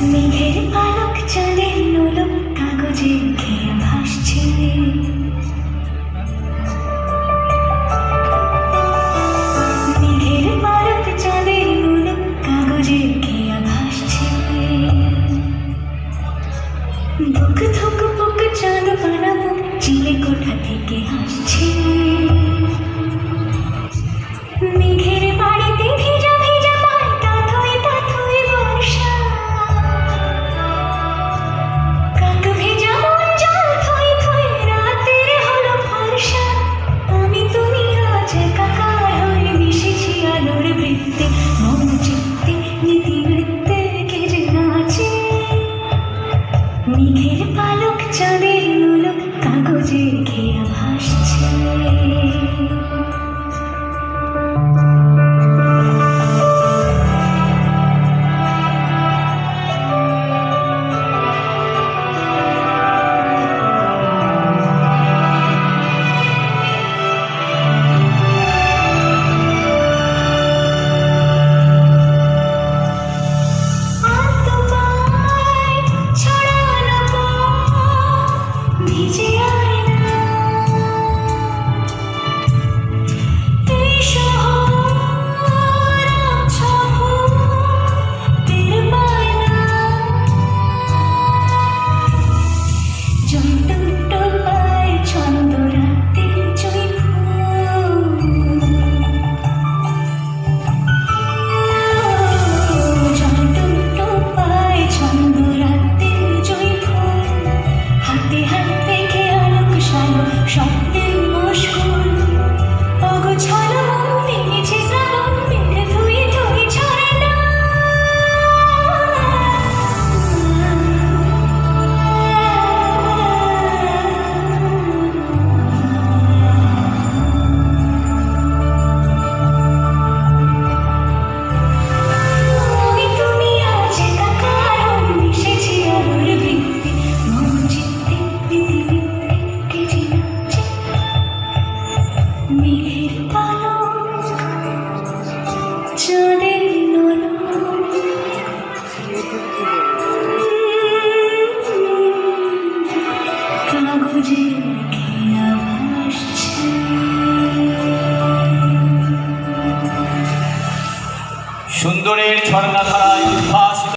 মেঘের পালক চাঁদের নলম কাগজে খেয়ে ভাসছে। মেঘের পালক চাঁদের নলম কাগজে খেয়ে ভাসছে। বুক থুক বুক চাঁদ বানাবো চিলে কোঠা থেকে হাসছে। সুন্দরের ঝর্ণা ধারায় ভাস